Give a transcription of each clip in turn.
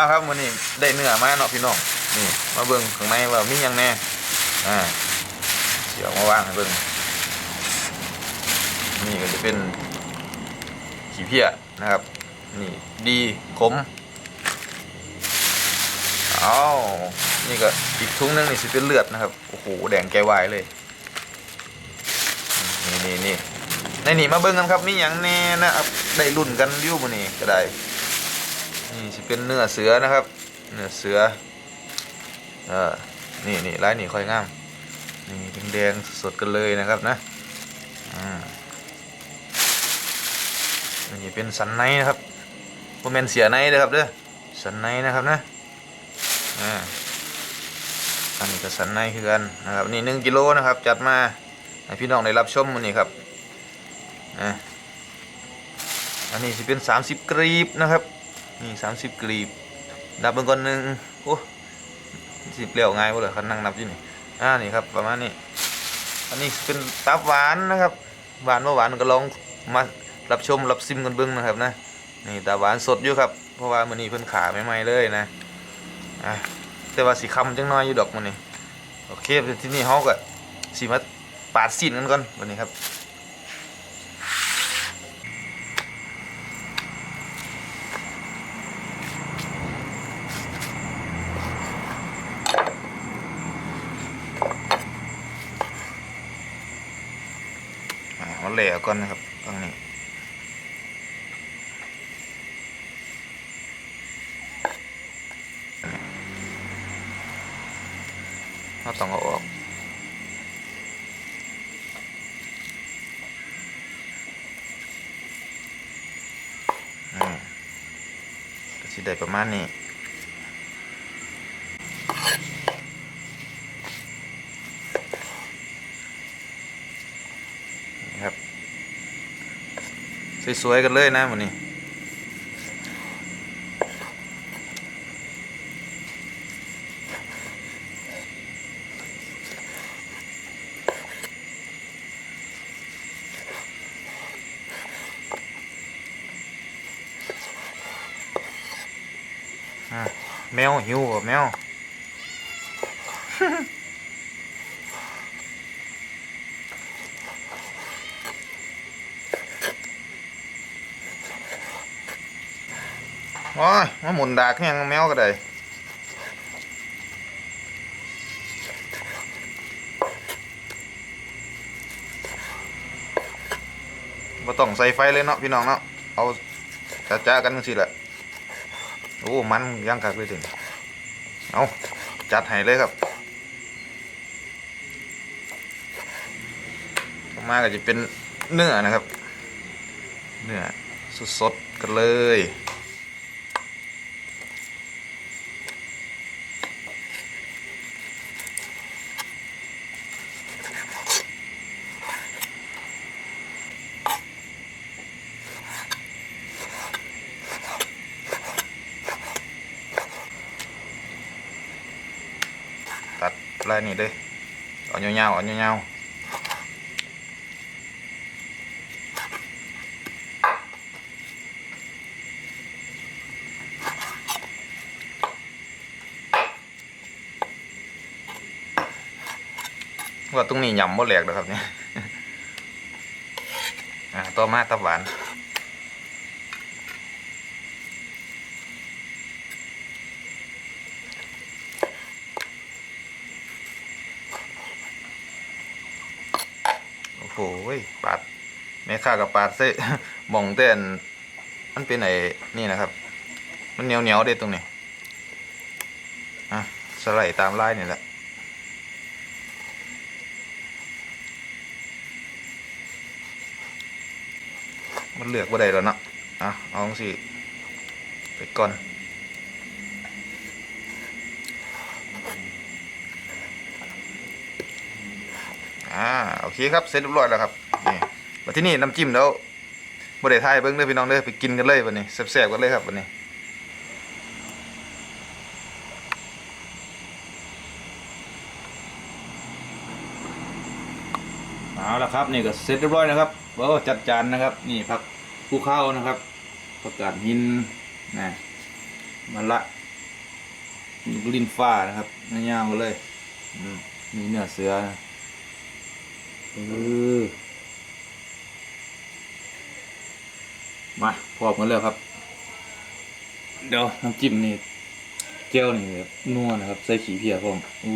อ่าครับวันนี้ได้เนื้อมาเนาะพี่น้องนี่มาเบิ่งข้างในว่ามียังแน่อ่าเดี๋ยวมาวางให้เบิ่งนี่ก็จะเป็นขี้เพี้ยนะครับนี่ดีขมเอานี่ก็อีกถุงหนึงนี่สิเป็นเลือดนะครับโอ้โหแดงแกวายเลยนี่นี่นี่ในนี่มาเบิ่งกันครับมีอย่างแน่นะครับได้รุ่นกันยู่มื้อนี้ก็ได้ นี่สิเป็นเนื้อเสือนะครับ เนื้อเสือเออนี่นี่ลายนี่ค่อยงาม นี่แดงๆสดกันเลยนะครับนะอ่าอันนี้เป็นสันในนะครับบ่แมนเสียในเด้อครับเด้อสันในนะครับนะอ่าอันนี้ก็สันในคือกันนะครับนี่หนึ่งกิโลนะครับ จัดมาให้พี่น้องได้รับชมมันนี้ครับอะอันนี้สิเป็น 30 กรีบนะครับ นี่30กรีบนับเบิ่งก่อนหนึ่งโอ้สิบเลี่ยวง่ายบ่เลยคันนั่งนับอยู่นี่อ่านี่ครับประมาณนี้อันนี้เป็นตับหวานนะครับหวานบ่หวานก็ลองมารับชมรับซิมกันเบิ่งนะครับนะนี่ตับหวานสดอยู่ครับเพราะว่ามื้อนี้เพิ่นขาใหม่ๆเลยนะอะแต่ว่าสิคำจังน้อยอยู่ดอกมื้อนี้โอเคที่นี้เฮาก็สิมาปาดสิ้นกันก่อนวันนี้ครับอ่ามาเหล่ ก่อนนะครับตรงนี้เราต้องเอาออกอ่าก็สิได้ประมาณนี้ สวยๆกันเลยนะวันนี้อะแมวหิวเหรอแมว อ้ยมาหมุนดากแห้งแมวก็ได้บ่ต้องใส่ไฟเลยเนาะพี่น้องเนาะ เอาจ้าๆกันจังซี่แหละ โอ้ มันย่างคักเลยถึงเอาจัดให้เลยครับต่อมาก็จะเป็นเนื้อนะครับ เนื้อสดๆกันเลย ตัดลายนี่เลย เอาเงาวๆเอาเงาวๆว่าตรงนี้ยำบ่แหลกนะครับเนี่ย อ่า ต่อมาตับหวาน โอ้โหปาดแม่ข้ากับปาดเส้มองเต้นมันเป็นไอ้นี่นะครับ มันเหนียวเหนียวเด็ดตรงนี้อะสไลด์ตามลายนี่แหละมันเลือกว่าใดแล้วเนาะอะเอาสิไปก่อน อ่าโอเคครับเสร็จเรียบร้อยแล้วครับนี่มาที่นี่น้ำจิ้มแล้วบริไทยเบิ้งเด้อพี่น้องเด้อไปกินกันเลยวันนี้แซ่บๆกันเลยครับวันนี้เอาละครับนี่ก็เสร็จเรียบร้อยนะครับโอ้จัดจานนะครับ นี่ผักภูเข้านะครับประกาศหินนะมันละลินฟ้านะครับยาวๆเลยอืมมีเนื้อเสือนะ เออมาพร้อมกันแล้วครับ เดี๋ยวน้ำจิ้มนี่แก้วนี่แบบนัวนะครับ ใส่ขี้เพียผมอู้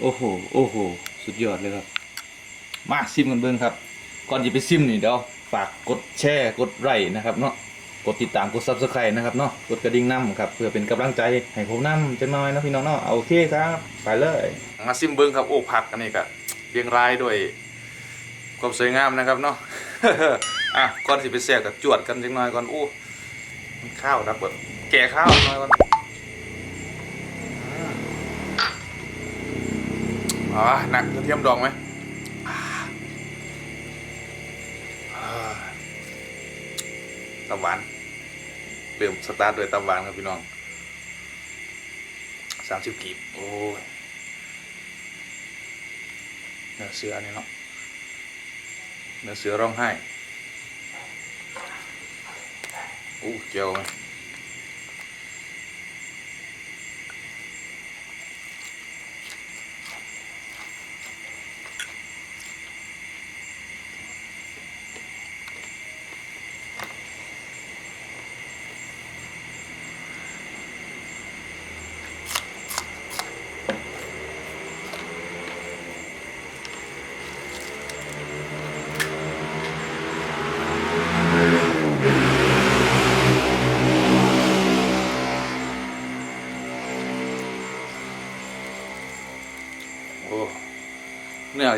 โอ้โห โอ้โห สุดยอดเลยครับ มาซิมกันเบิ้งครับ ก่อนจะไปซิมนี่เดี๋ยวฝากกดแชร์กดไลค์นะครับเนาะกดติดตามกดซับสไครต์นะครับเนาะกดกระดิ่งน้ำครับเพื่อเป็นกำลังใจให้ผมน้ำจังน้อยนะพี่น้องเนาะเอาโอเคครับ ไปเลย มาซิมเบิ้งครับโอ้ผักอันนี้ก็เรียงรายด้วย ความสวยงามนะครับเนาะ อะก่อนสิไปแซ่บกับจวดกันจังน้อยก่อนอู้ข้าวนะเปิดแก่ข้าวหน่อยก่อนอ๋อหนักกระเทียมดองไหมตับหวานเริ่มสตาร์ทด้วยตับหวานครับพี่น้องสามสิบกีบโอ้ยเนื้อเสือนี่เนาะ เนื้อเสือร้องไห้อู้เจียวไหม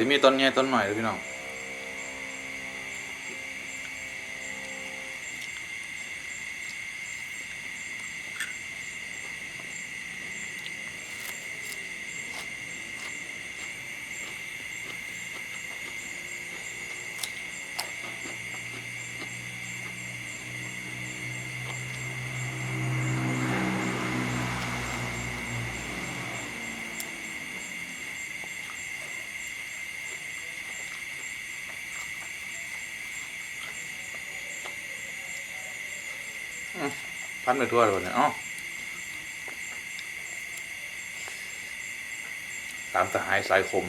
จะมีต้นใหญ่ต้นหน่อยเลยพี่น้อง พันไปทั่วเลยเนี่ยอ๋อตามตะหายสายคม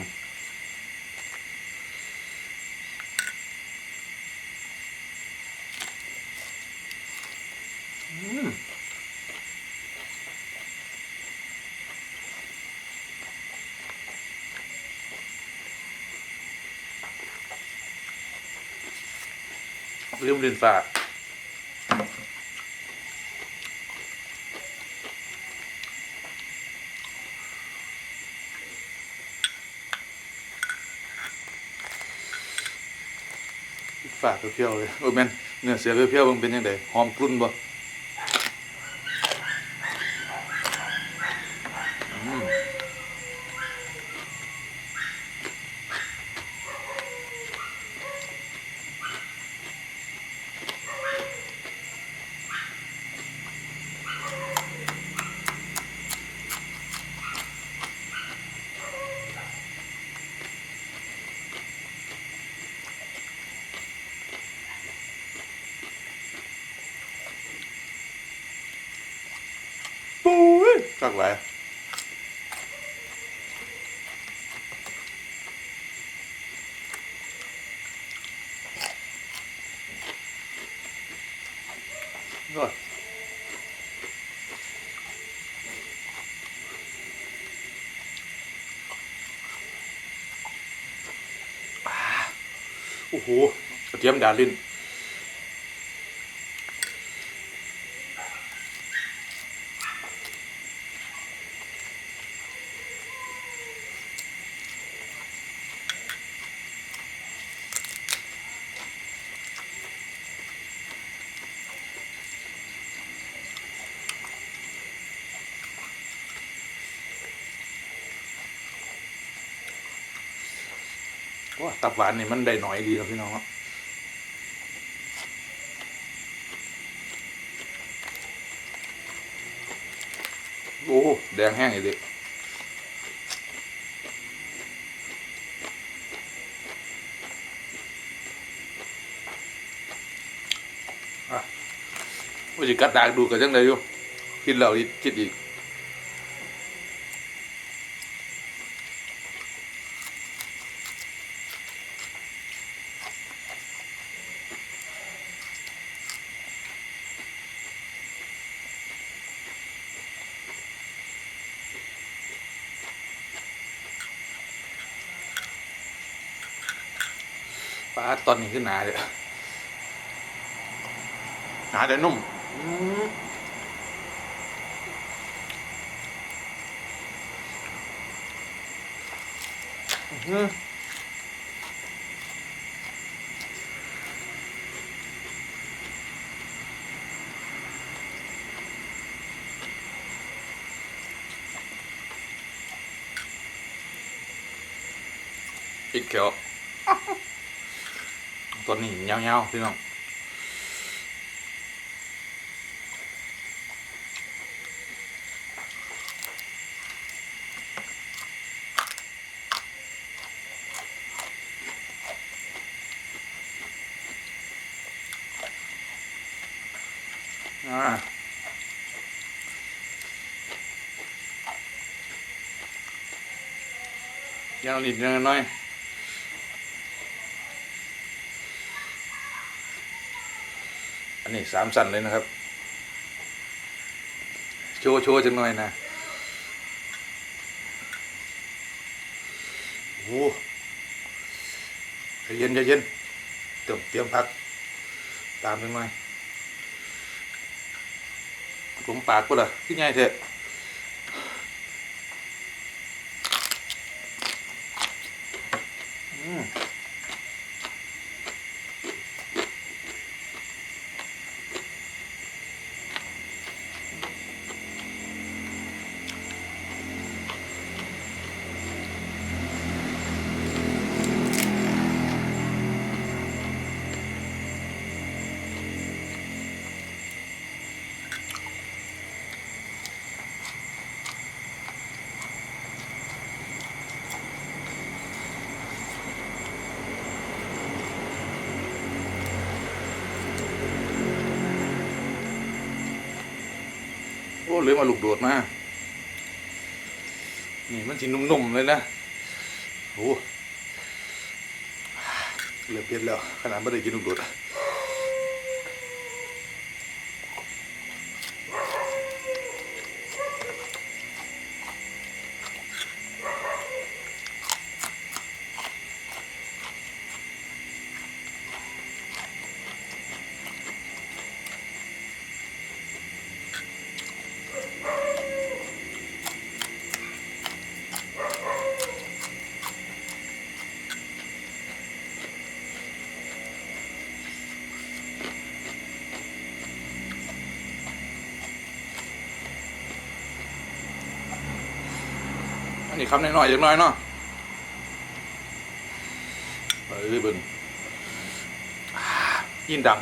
อืมลืมดินฝาก เพียวๆเลยโอ้แม่นเนื้อเสือเพียวๆมันเป็นยังไงหอมกรุ่นบ่อืมปุ้ ยจักไหลก็โอ้โหกระเทียมดาลิน ว่า ตับหวานนี่มันได้หน่อยดีครับพี่น้องโอ้แดงแห้งอีกดิอว่าจะกัดดากดูกันจังเลยอยู่คิดแล้วคิดอีก ปลาตอนนี้ขึ้นหนาเลยหนาแต่นุ่มอืมอื้อ หือปิดเขียวตัวนี้ยาวๆพี่น้องอ่ายังนิดยังน้อย อันนี้สามสันเลยนะครับ โชว์โชว์จังหน่อยนะโอ้ยเย็นเย็นเตรียมเตรียมพัก ตามจังหน่อยผมปากก็ล่ะขึ้นใหญ่เถอะ เหลือมาลูกโดดมา นี่มันสินุ่มๆเลยนะโอ้เหลือเผ็ดแล้ว ขนาดไม่ได้กินลูกโดด นนี้คำน้อยๆจังน้อยเนาะเออเบิ่งอ่ายินดัง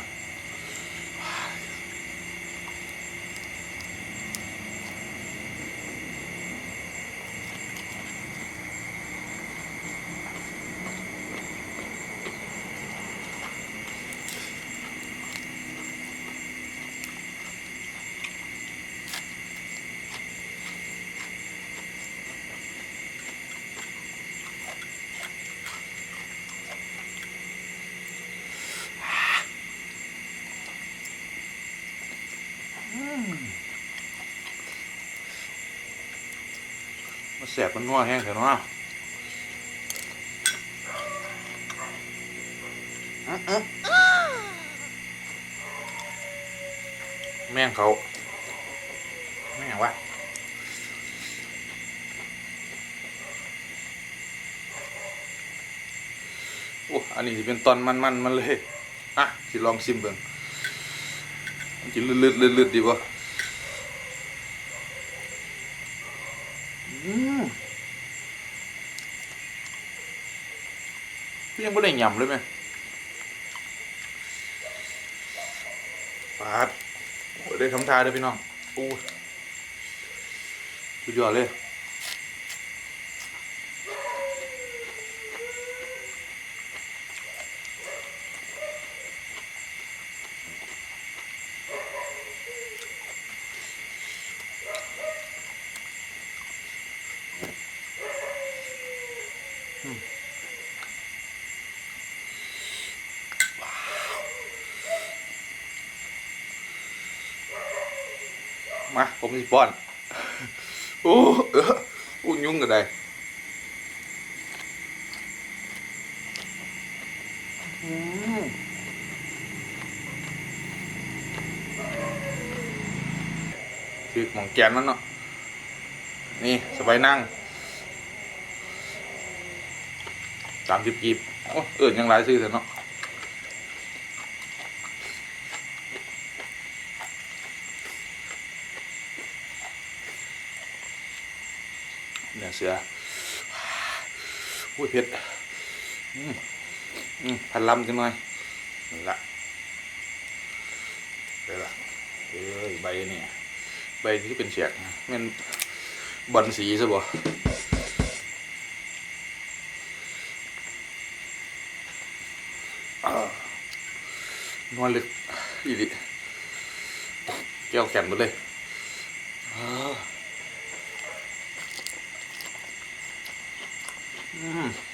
แสบมันนัวแห้งเถอะเนาะอื้ออื้อแม่งเขาแม่งวะโอ้อันนี้จะเป็นตอนมันๆมันเลย อะสิลองชิมเบิ่งมันจะลืดๆลืดๆดีป่ะ ยังไม่ได้ยำเลยไหมปาดได้ทำทาด้วยพี่น้องอู้สุดยอดเลยอืม มาผมสิป้อนโอ้เอออุ้ยยุ่งกันได้อืมคือหมองแกนนั่นเนาะนี่สบายนั่งสามสิบกีบโอ้เอิญยังหลายซื้อเถอะเนาะ เนื้อเสืออุ้ยเผ็ดอืมอืมพันลำจังหน่อยนี่ละไปละเอ้ยใบนี่ใบที่เป็นเฉียกมันบอลสีซะบ่นอนลึกอีดิแก้วแข็งหมดเลยอ่า อื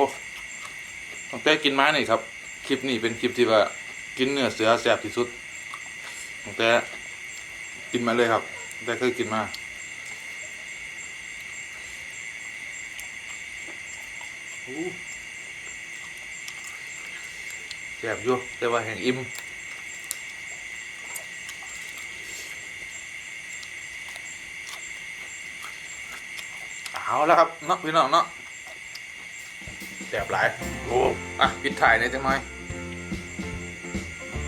อ้ตั้งแต่กินมานี่ครับ คลิปนี้เป็นคลิปที่ว่ากินเนื้อเสือแซ่บที่สุดตั้งแต่กินมาเลยครับตั้งแต่เคยกินมาแซ่บอยู่แต่ว่าแห่งอิ่มเอาแล้วครับเนาะพี่น้องเนาะ แสบหลายโอ้อะปิดถ่ายหน่อยจังหน่อย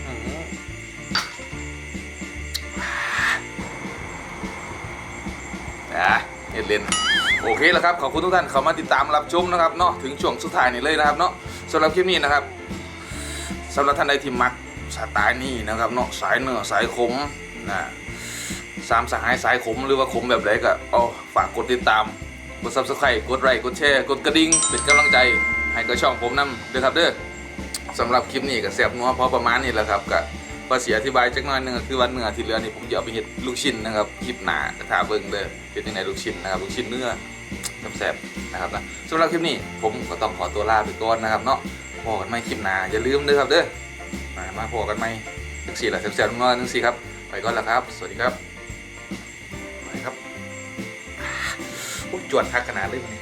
อื้อหืออะเอ็ดเลนโอเคแล้วครับ ขอบคุณทุกท่านเข้ามาติดตามรับชมนะครับเนาะถึงช่วงสุดท้ายนี่เลยนะครับเนาะสำหรับคลิปนี้นะครับสำหรับท่านใดที่มักสไตล์นี้นะครับเนาะสายเนื้อสายขมนะสามสหายสายขมหรือว่าขมแบบไหนก็เอาฝากกดติดตามกด subscribe กดไลค์กดแชร์กดกระดิ่งเป็นกำลังใจ ให้กับช่องผมนำเด้อครับเด้อสำหรับคลิปนี้ก็แซ่บนัวพอประมาณนี้แหละครับก็ภาษีอธิบายจักหน่อยนึงก็คือว่าเนื้อที่เหลือนี่ผมจะเอาไปเฮ็ดลูกชิ้นนะครับคลิปหนาถ้าเบิ่งเด้อเป็นยังไงลูกชิ้นนะครับลูกชิ้นเนื้อแซ่บๆนะครับนะสำหรับคลิปนี้ผมก็ต้องขอตัวลาไปก่อนนะครับเนาะพอกันใหมคลิปหนาอย่าลืมเด้อครับเด้อมาพอกันใหม่จังสี่แหละแซ่บๆนัวๆจังสี่ครับไปก่อนแล้วครับ สวัสดีครับไปครับโอ้จวดทักขนาดเลยวันนี้